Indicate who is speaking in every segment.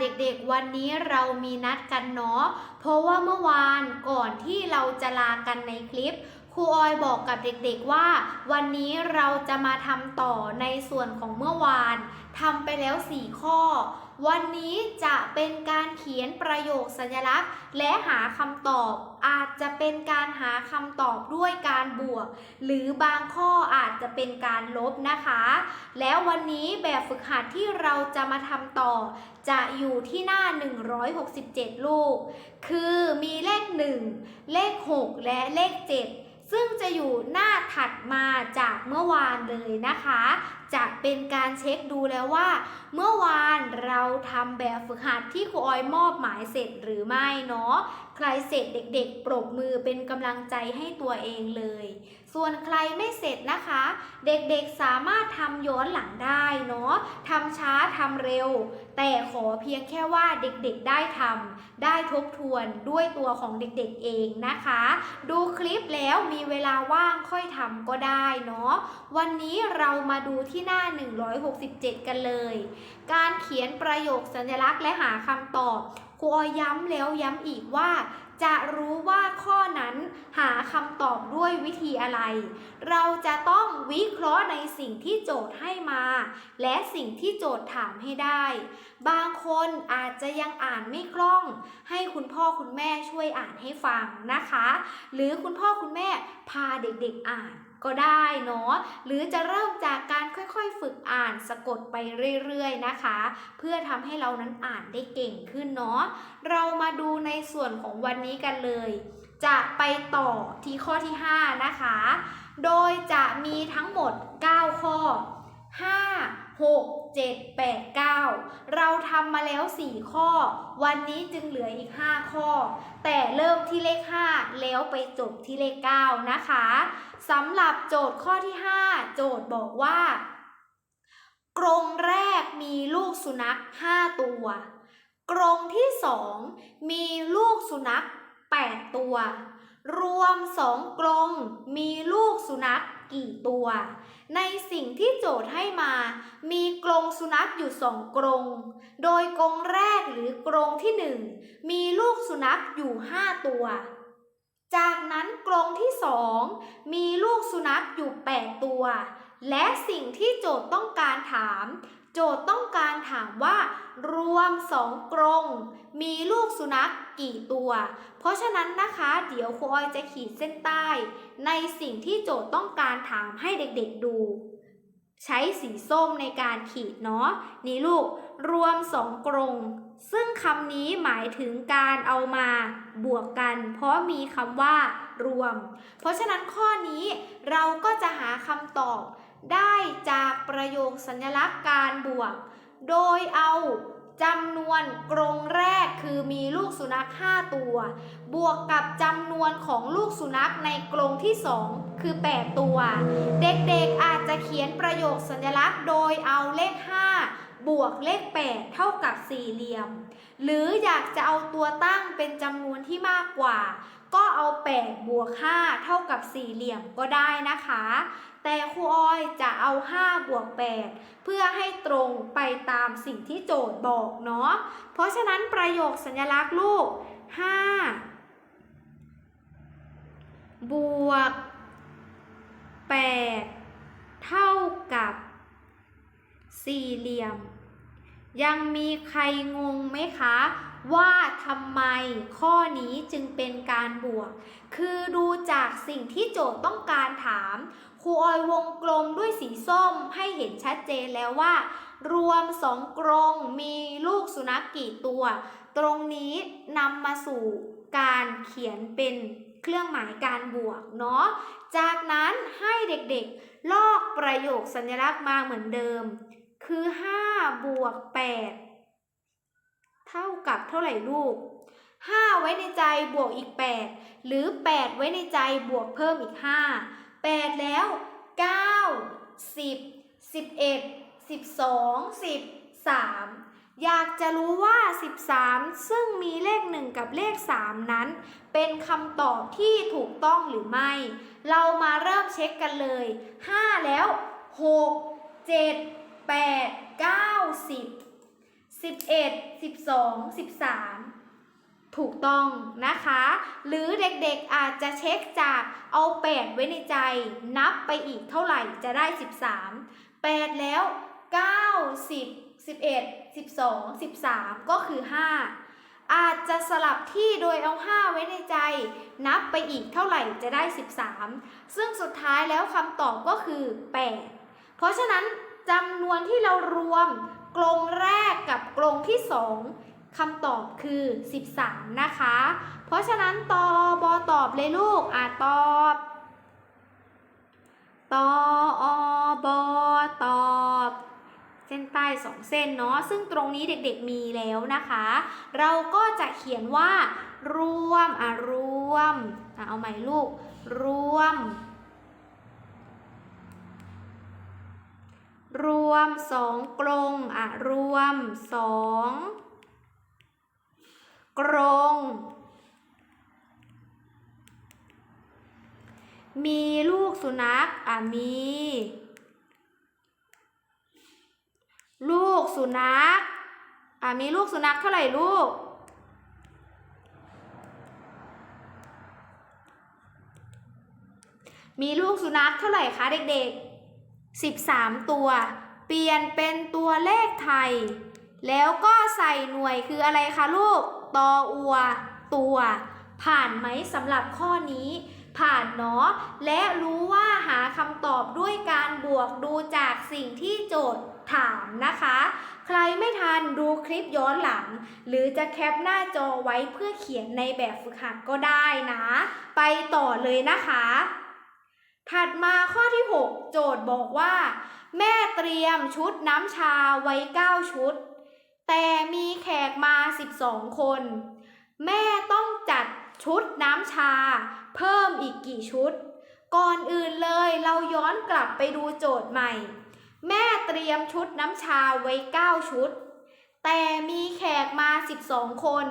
Speaker 1: เด็กๆ วันนี้เรามีนัดกันเนาะ เพราะว่าเมื่อวานก่อนที่เราจะลากันในคลิปครูออยบอกกับเด็กๆว่า วันนี้เราจะมาทำต่อในส่วนของเมื่อวาน ทำไปแล้ว 4 ข้อ วันนี้จะเป็นการเขียนประโยคสัญลักษณ์ และหาคำตอบ อาจจะเป็นการหาคำตอบด้วยการบวก หรือบางข้ออาจจะเป็นการลบนะคะ แล้ววันนี้แบบฝึกหัดที่เราจะมาทำต่อ จะอยู่ที่หน้า 167 ลูก คือมีเลข 1 เลข 6 และเลข 7 ซึ่งจะอยู่หน้าถัดมาจากเมื่อวานเลยนะคะ จะเป็นการเช็คดูแล้วว่า เมื่อวานเราทำแบบฝึกหัดที่ครูออยมอบหมายเสร็จหรือไม่เนาะใครเสร็จเด็กๆ ปรบมือเป็นกำลังใจให้ตัวเองเลย ส่วนใครไม่เสร็จนะคะ เด็กๆสามารถทำย้อนหลังได้เนาะทำช้าทำเร็ว แต่ขอเพียงแค่ว่าเด็กๆได้ทำได้ทบทวนด้วยตัวของเด็กๆเองนะคะ ดูคลิปแล้วมีเวลาว่างค่อยทำก็ได้เนาะวันนี้เรามาดูที่หน้า 167 กันเลย การเขียนประโยคสัญลักษณ์และหาคำตอบครูออยย้ำแล้วย้ำอีกว่า จะรู้ว่าข้อนั้นหาคำตอบด้วยวิธีอะไร เราจะต้องวิเคราะห์ในสิ่งที่โจทย์ให้มา และสิ่งที่โจทย์ถามให้ได้ บางคนอาจจะยังอ่านไม่คล่อง ให้คุณพ่อคุณแม่ช่วยอ่านให้ฟังนะคะ หรือคุณพ่อคุณแม่พาเด็กๆอ่าน ก็ได้เนาะหรือจะเริ่มจากการค่อยๆ ฝึกอ่านสะกดไปเรื่อยๆนะคะ เพื่อทำให้เรานั้นอ่านได้เก่งขึ้นเนาะเรามาดูในส่วนของวันนี้กันเลย จะไปต่อที่ข้อที่ 5 นะคะ โดยจะมีทั้งหมด 9 ข้อ 5 6 7 8 9 เราทำมาแล้ว 4 ข้อ วันนี้จึงเหลืออีก 5 ข้อ แต่เริ่มที่เลข 5 แล้วไปจบที่เลข 9 นะคะสำหรับโจทย์ข้อที่ 5 โจทย์บอกว่ากรงแรกมีลูกสุนัข 5 ตัว กรงที่ 2 มีลูกสุนัข 8 ตัว รวม 2 กรงมีลูกสุนัขกี่ตัว ในสิ่งที่โจทย์ให้มา มีกรงสุนัขอยู่สองกรง โดยกรงแรกหรือกรงที่หนึ่งมีลูกสุนัขอยู่ห้าตัว จากนั้นกรงที่สองมีลูกสุนัขอยู่8ตัว และสิ่งที่โจทย์ต้องการถาม โจทย์ต้องการถามว่ารวม2กรงมีลูกสุนัขกี่ตัว เพราะฉะนั้นนะคะ เดี๋ยวครูออยจะขีดเส้นใต้ ในสิ่งที่โจทย์ต้องการถามให้เด็กๆดู ใช้สีส้มในการขีดเนาะนี่ลูกรวม2กรงซึ่งคำนี้หมายถึงการเอามาบวกกัน เพราะมีคำว่ารวม เพราะฉะนั้นข้อนี้เราก็จะหาคำตอบ ได้จากประโยคสัญลักษณ์การบวก โดยเอาจำนวนกรงแรกคือมีลูกสุนัข 5 ตัว บวกกับจำนวนของลูกสุนัขในกรงที่ 2 คือ 8 ตัว เด็กๆอาจจะเขียนประโยคสัญลักษณ์ โดยเอาเลข 5 บวกเลข 8 เท่ากับสี่เหลี่ยม หรืออยากจะเอาตัวตั้งเป็นจำนวนที่มากกว่า ก็เอา 8 บวก 5 เท่ากับสี่เหลี่ยมก็ได้นะคะ แต่ครูออยจะเอา 5 บวก 8 เพื่อให้ตรงไปตามสิ่งที่โจทย์บอกเนาะ เพราะฉะนั้นประโยคสัญลักษณ์ลูก 5 บวก 8 เท่ากับ สี่เหลี่ยม ยังมีใครงงไหมคะว่าทำไมข้อนี้จึงเป็นการบวก คือดูจากสิ่งที่โจทย์ต้องการถาม ครูออยวงกลมด้วยสีส้มให้เห็นชัดเจนแล้วว่า รวมสองกรงมีลูกสุนัขกี่ตัว ตรงนี้นำมาสู่การเขียนเป็นเครื่องหมายการบวกเนาะ จากนั้นให้เด็กๆ ลอกประโยคสัญลักษณ์มาเหมือนเดิม คือ 5 บวก 8 เท่ากับเท่าไหร่ลูก 5 ไว้ในใจบวกอีก 8 หรือ 8 ไว้ในใจบวกเพิ่มอีก 5 8แล้ว9 10 11 12 13อยากจะรู้ว่า 13 ซึ่งมีเลข 1 กับเลข 3 นั้น เป็นคำตอบที่ถูกต้องหรือไม่ เรามาเริ่มเช็คกันเลย 5 แล้ว 6 7 8 9 10 11 12 13 ถูกต้องนะคะ หรือเด็กๆอาจจะเช็คจากเอา8ไว้ในใจ นับไปอีกเท่าไหร่จะได้ 13 8 แล้ว 9 10 11 12 13 ก็คือ 5 อาจจะสลับที่โดยเอา 5 ไว้ในใจ นับไปอีกเท่าไหร่จะได้ 13 ซึ่งสุดท้ายแล้วคำตอบก็คือ 8 เพราะฉะนั้นจำนวนที่เรารวมกลงแรกกับกลงที่ 2 คำตอบคือ 13 นะคะ เพราะฉะนั้นตอบอตอบเลยลูก อะตอบตออบอตอบเส้นใต้สองเส้นเนาะ ซึ่งตรงนี้เด็กๆมีแล้วนะคะ เราก็จะเขียนว่า รวม อะ รวม อะ เอาใหม่ลูก รวม รวมสองกลงอะ รวมสอง กรง มีลูกสุนัขอะมี ลูกสุนัขอะมีลูกสุนัขเท่าไหร่ลูก มีลูกสุนัขเท่าไหร่คะเด็กๆ 13 ตัว เปลี่ยนเป็นตัวเลขไทย แล้วก็ใส่หน่วยคืออะไรคะลูก ตออัว ตัว ผ่านไหมสำหรับข้อนี้ ผ่านเนาะและรู้ว่าหาคำตอบด้วยการบวกดูจากสิ่งที่โจทย์ถามนะคะ ใครไม่ทันดูคลิปย้อนหลัง หรือจะแคปหน้าจอไว้เพื่อเขียนในแบบฝึกหัดก็ได้นะ ไปต่อเลยนะคะ ถัดมาข้อที่ 6 โจทย์บอกว่า แม่เตรียมชุดน้ำชาไว้ 9 ชุด แต่มีแขกมา 12 คน แม่ต้องจัดชุดน้ำชา เพิ่มอีกกี่ชุด ก่อนอื่นเลยเราย้อนกลับไปดูโจทย์ใหม่ แม่เตรียมชุดน้ำชาไว้ 9 ชุด แต่มีแขกมา 12 คน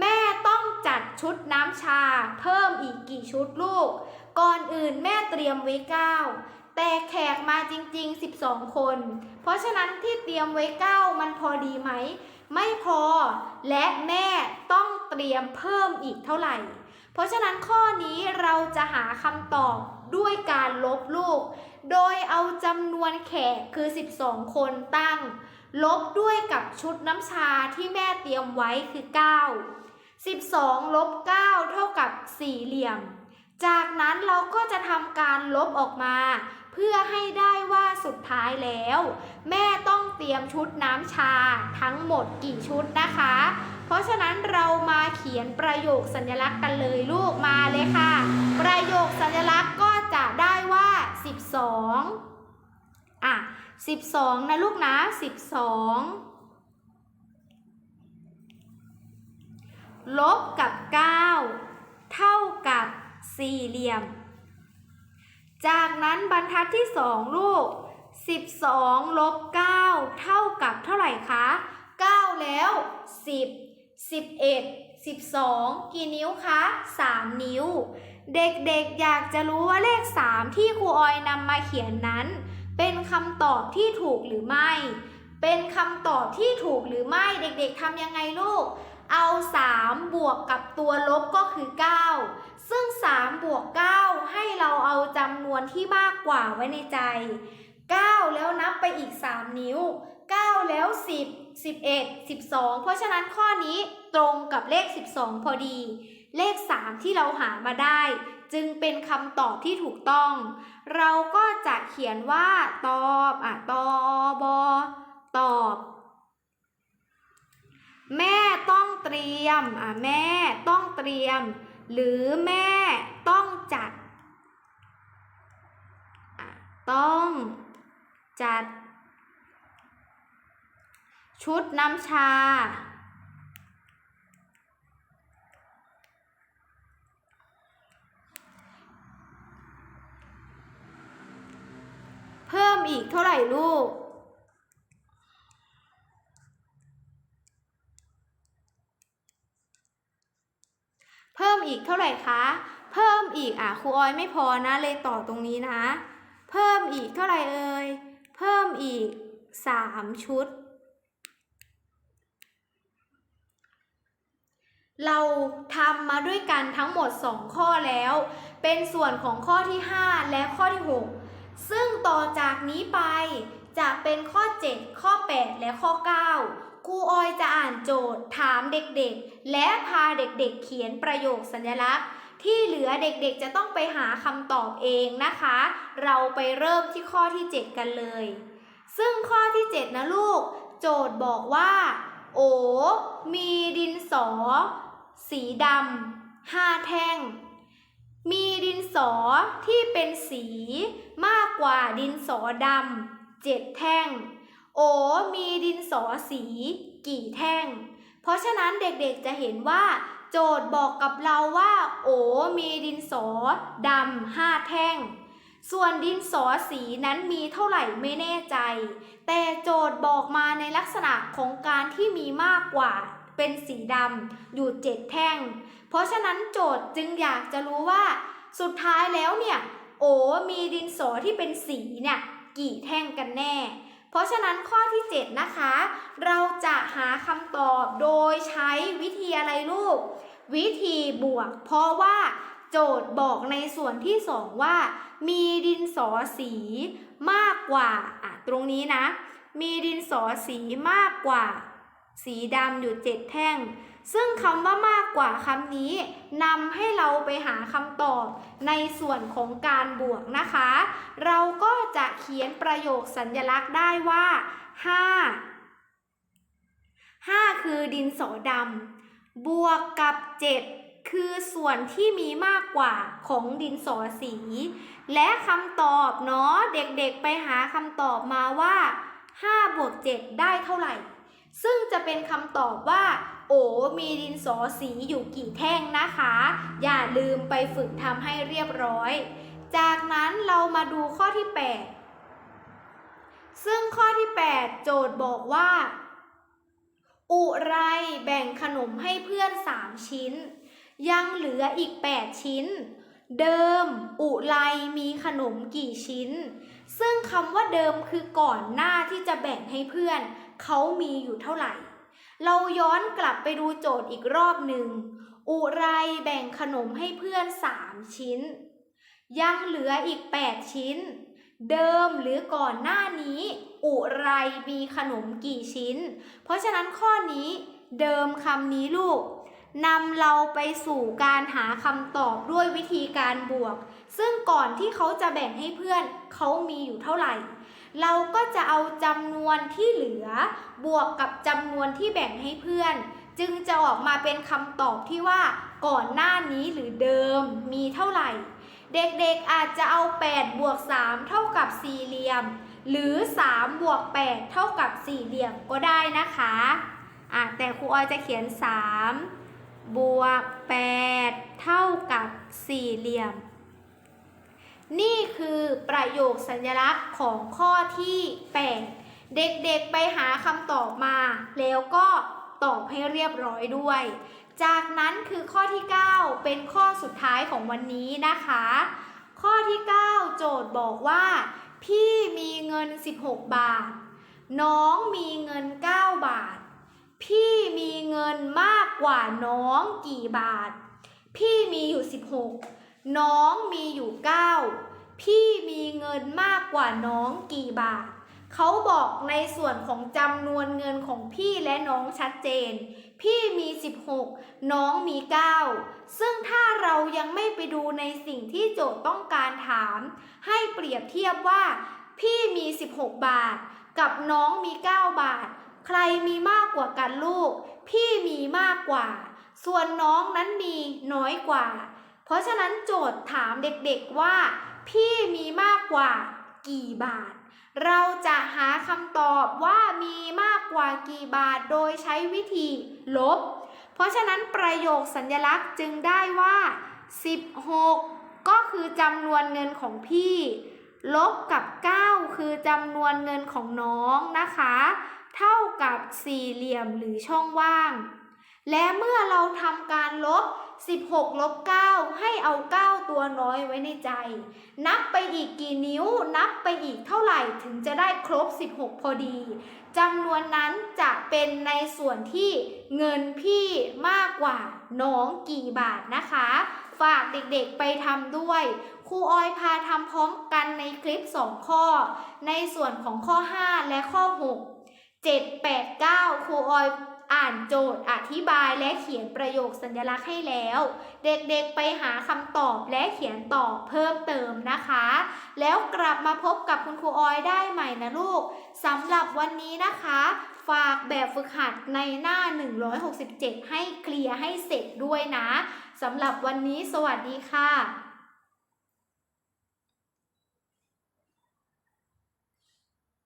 Speaker 1: แม่ต้องจัดชุดน้ำชา เพิ่มอีกกี่ชุดลูก ก่อนอื่นแม่เตรียมไว้ 9 แต่แขกมาจริง ๆ 12 คน เพราะฉะนั้นที่เตรียมไว้9มันพอดีไหม ไม่พอและแม่ต้องเตรียมเพิ่มอีกเท่าไหร่ เพราะฉะนั้นข้อนี้เราจะหาคำตอบด้วยการลบลูก โดยเอาจำนวนแขกคือ 12 คนตั้ง ลบด้วยกับชุดน้ำชาที่แม่เตรียมไว้คือ 9 12 ลบ 9 เท่ากับสี่เหลี่ยม จากนั้นเราก็จะทำการลบออกมา เพื่อให้ได้ว่าสุดท้ายแล้ว แม่ต้องเตรียมชุดน้ำชาทั้งหมดกี่ชุดนะคะ เพราะฉะนั้นเรามาเขียนประโยคสัญลักษณ์กันเลยลูกมาเลยค่ะ ประโยคสัญลักษณ์ก็จะได้ว่า 12 อะ 12 นะลูกนะ 12ลบกับ 9 เท่ากับสี่เหลี่ยม จากนั้นบรรทัดที่สองลูก 12ลบ9เท่ากับเท่าไหร่คะ 9 แล้ว 10 11 12 กี่นิ้วคะ 3 นิ้ว เด็กๆอยากจะรู้ว่าเลข 3 ที่ครูออยนำมาเขียนนั้น เป็นคำตอบที่ถูกหรือไม่ เป็นคำตอบที่ถูกหรือไม่เด็กๆทำยังไงลูก เอา 3 บวกกับตัวลบก็คือ 9 ซึ่ง 3 บวก 9 ให้เราเอาจำนวนที่มากกว่าไว้ในใจ 9 แล้วนับไปอีก 3 นิ้ว 9 แล้ว 10 11 12 เพราะฉะนั้นข้อนี้ตรงกับเลข 12 พอดี เลข 3 ที่เราหามาได้ จึงเป็นคำตอบที่ถูกต้อง เราก็จะเขียนว่าตอบอะตอบอตอบ แม่ต้องเตรียมอะแม่ต้องเตรียม หรือแม่ต้องจัด ต้องจัด ชุดน้ำชา เพิ่มอีกเท่าไหร่ลูก เพิ่มอีกเท่าไหร่คะ เพิ่มอีกอะครูออยไม่พอนะ เลยต่อตรงนี้นะ เพิ่มอีกเท่าไหร่เอ่ย เพิ่มอีกสามชุด เราทำมาด้วยกันทั้งหมด 2 ข้อแล้ว เป็นส่วนของข้อที่ 5 และข้อที่ 6 ซึ่งต่อจากนี้ไป จะเป็นข้อ 7 ข้อ 8 และข้อ 9 ครูออยจะอ่านโจทย์ ถามเด็กๆ และพาเด็กๆ เขียนประโยคสัญลักษณ์ ที่เหลือเด็กๆ จะต้องไปหาคำตอบเองนะคะ เราไปเริ่มที่ข้อที่ 7 กันเลย ซึ่งข้อที่ 7 นะลูก โจทย์บอกว่า โอ มีดินสอ สีดำห้าแท่งมีดินสอที่เป็นสีมากกว่าดินสอดำ เจ็ดแท่ง โอมีดินสอสีกี่แท่ง เพราะฉะนั้นเด็กๆจะเห็นว่า โจทย์บอกกับเราว่า โอมีดินสอดำห้าแท่ง ส่วนดินสอสีนั้นมีเท่าไหร่ไม่แน่ใจ แต่โจทย์บอกมาในลักษณะของการที่มีมากกว่าเป็นสีดำอยู่เจ็ดแท่ง เพราะฉะนั้นโจทย์จึงอยากจะรู้ว่า สุดท้ายแล้วเนี่ย โอมีดินสอที่เป็นสีเนี่ย กี่แท่งกันแน่ เพราะฉะนั้นข้อที่ 7 นะคะ เราจะหาคำตอบโดยใช้วิธีอะไรลูก วิธีบวก เพราะว่าโจทย์บอกในส่วนที่ 2 ว่า มีดินสอสีมากกว่าอะตรงนี้นะ มีดินสอสีมากกว่า สีดำอยู่เจ็ดแท่ง ซึ่งคำว่ามากกว่าคำนี้นำให้เราไปหาคำตอบในส่วนของการบวกนะคะ เราก็จะเขียนประโยคสัญญลักษณ์ได้ว่า 5 5 คือดินสอดำบวกกับ 7 คือส่วนที่มีมากกว่าของดินสอสี และคำตอบเนาะเด็กๆไปหาคำตอบมาว่า 5 บวก 7 ได้เท่าไหร่ ซึ่งจะเป็นคำตอบว่า โอมีดินสอสีอยู่กี่แท่งนะคะ อย่าลืมไปฝึกทำให้เรียบร้อย จากนั้นเรามาดูข้อที่ 8 ซึ่งข้อที่ 8 โจทย์บอกว่า อุไรแบ่งขนมให้เพื่อน 3 ชิ้น ยังเหลืออีก 8 ชิ้น เดิม อุไรมีขนมกี่ชิ้น ซึ่งคำว่าเดิมคือก่อนหน้าที่จะแบ่งให้เพื่อน เขามีอยู่เท่าไหร่ เราย้อนกลับไปดูโจทย์อีกรอบหนึ่ง อุไรแบ่งขนมให้เพื่อน 3 ชิ้น ยังเหลืออีก 8 ชิ้น เดิมหรือก่อนหน้านี้ อุไรมีขนมกี่ชิ้น เพราะฉะนั้นข้อนี้เดิมคำนี้ลูกนำเราไปสู่การหาคำตอบด้วยวิธีการบวก ซึ่งก่อนที่เขาจะแบ่งให้เพื่อนเขามีอยู่เท่าไหร่ เราก็จะเอาจำนวนที่เหลือ บวกกับจำนวนที่แบ่งให้เพื่อน จึงจะออกมาเป็นคำตอบที่ว่าก่อนหน้านี้หรือเดิมมีเท่าไหร่ เด็กๆอาจจะเอา 8 บวก 3 เท่ากับสี่เหลี่ยม หรือ 3 บวก 8 เท่ากับสี่เหลี่ยมก็ได้นะคะอะแต่ครูออยจะเขียน 3 บวก 8 เท่ากับสี่เหลี่ยม นี่คือประโยคสัญลักษณ์ของข้อที่ 8 เด็กๆไปหาคำตอบมา แล้วก็ตอบให้เรียบร้อยด้วย จากนั้นคือข้อที่ 9 เป็นข้อสุดท้ายของวันนี้นะคะ ข้อที่ 9 โจทย์บอกว่า พี่มีเงิน 16 บาท น้องมีเงิน 9 บาท พี่มีเงินมากกว่าน้องกี่บาท พี่มีอยู่ 16 น้องมีอยู่ 9 พี่มีเงินมากกว่าน้องกี่บาท เขาบอกในส่วนของจำนวนเงินของพี่และน้องชัดเจน พี่มี 16 น้องมี 9 ซึ่งถ้าเรายังไม่ไปดูในสิ่งที่โจทย์ต้องการถาม ให้เปรียบเทียบว่า พี่มี 16 บาท กับน้องมี 9 บาท ใครมีมากกว่ากันลูก พี่มีมากกว่า ส่วนน้องนั้นมีน้อยกว่า เพราะฉะนั้นโจทย์ถามเด็กๆว่า พี่มีมากกว่ากี่บาท เราจะหาคำตอบว่ามีมากกว่ากี่บาทโดยใช้วิธีลบ เพราะฉะนั้นประโยคสัญลักษณ์จึงได้ว่า 16 ก็คือจำนวนเงินของพี่ ลบกับ 9 คือจำนวนเงินของน้องนะคะ เท่ากับสี่เหลี่ยมหรือช่องว่าง และเมื่อเราทำการลบ 16ลบ9ให้เอา 9 ตัวน้อยไว้ในใจ นับไปอีกกี่นิ้ว นับไปอีกเท่าไหร่ถึงจะได้ครบ 16 พอดีจำนวนนั้นจะเป็นในส่วนที่เงินพี่มากกว่าน้องกี่บาทนะคะ ฝากเด็กๆไปทำด้วย ครูออยพาทำพร้อมกันในคลิป 2 ข้อ ในส่วนของข้อ 5 และข้อ 6 7 8 9 ครูออย อ่านโจทย์อธิบายและเขียนประโยคสัญลักษณ์ให้แล้ว เด็กๆไปหาคำตอบและเขียนตอบเพิ่มเติมนะคะ แล้วกลับมาพบกับคุณครูออยได้ใหม่นะลูกสำหรับวันนี้นะคะ ฝากแบบฝึกหัดในหน้า 167 ให้เคลียร์ให้เสร็จด้วยนะสำหรับวันนี้สวัสดีค่ะ